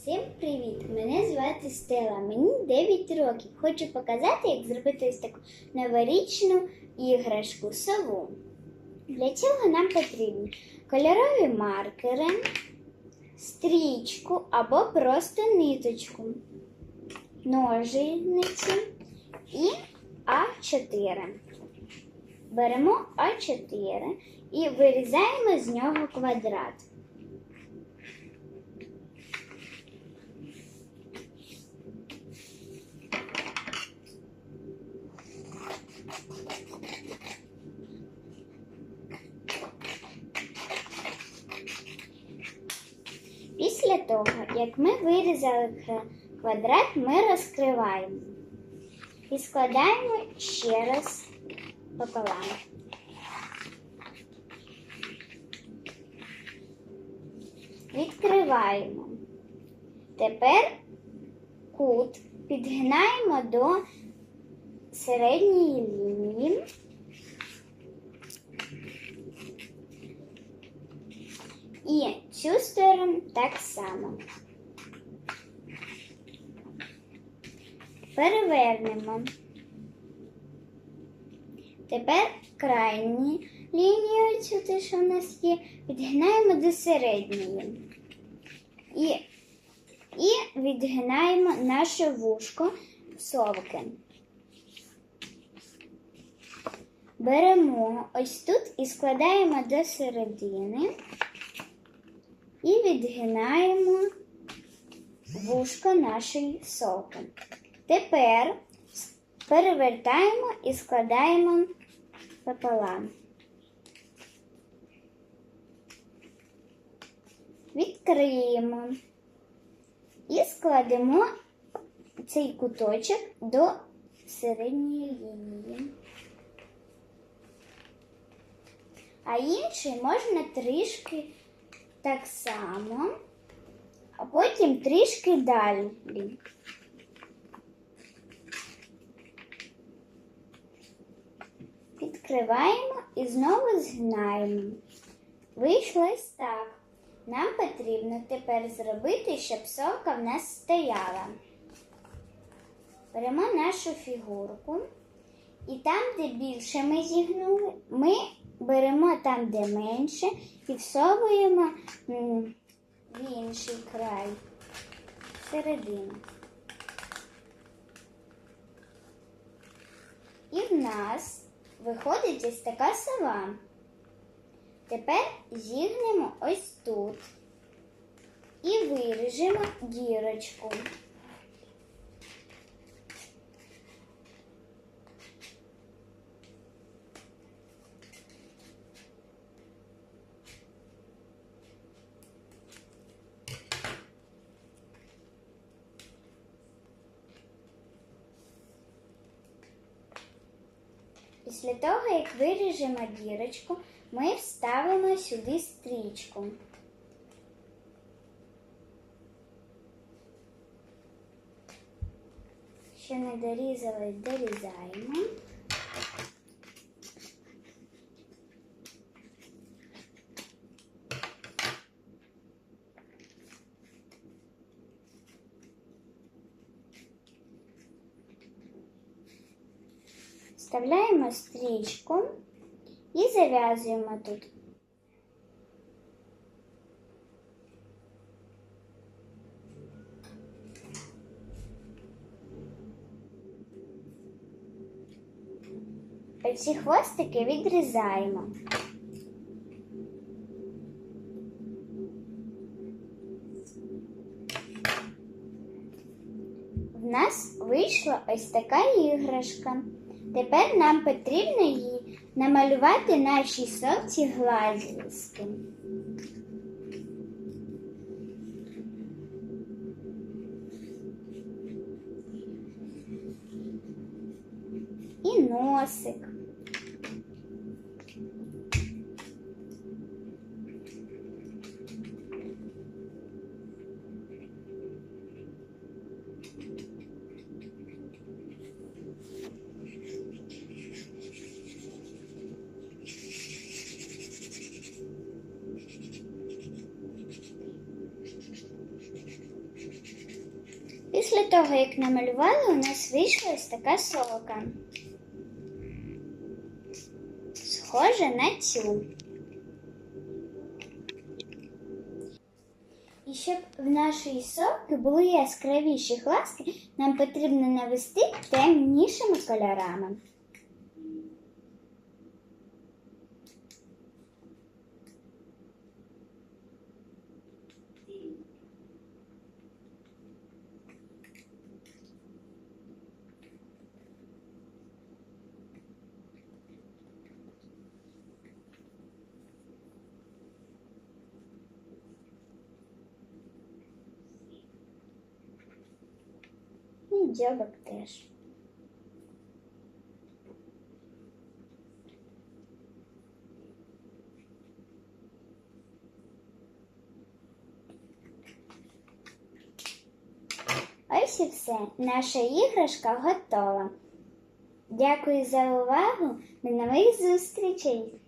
Всім привіт! Мене звати Стела, мені 9 років. Хочу показати, як зробити ось таку новорічну іграшку сову. Для цього нам потрібні кольорові маркери, стрічку або просто ниточку, ножиці і А4. Беремо А4 і вирізаємо з нього квадрат. Після того, як ми вирізали квадрат, ми розкриваємо і складаємо ще раз пополам. Відкриваємо. Тепер кут підгинаємо до середньої лінії. І цю сторону так само. Перевернемо. Тепер крайні лінію, цю те, що в нас є, відгинаємо до середньої. І, і відгинаємо наше вушко совки. Беремо ось тут і складаємо до середини і відгинаємо вушко нашої совки. Тепер перевертаємо і складаємо пополам. Відкриємо і складемо цей куточок до середньої лінії. А інший можна трішки так само, а потім трішки далі. Відкриваємо і знову згинаємо. Вийшло ось так. Нам потрібно тепер зробити, щоб совка в нас стояла. Беремо нашу фігурку. І там, де більше ми зігнули, ми беремо там, де менше, і всовуємо в інший край, всередину. І в нас виходить ось така сова. Тепер зігнемо ось тут і виріжемо дірочку. Після того, як виріжемо дірочку, ми вставимо сюди стрічку. Що не дорізали, дорізаємо. Вставляємо стрічку і зав'язуємо тут. Оці хвостики відрізаємо. В нас вийшла ось така іграшка. Тепер нам потрібно її намалювати нашій совці глазки. І носик. Після того, як намалювали, у нас вийшла ось така сорока. Схожа на цю. І щоб в нашої сорки були яскравіші глазки, нам потрібно навести темнішими кольорами. І дзьобок теж. Ось і все. Наша іграшка готова. Дякую за увагу. До нових зустрічей!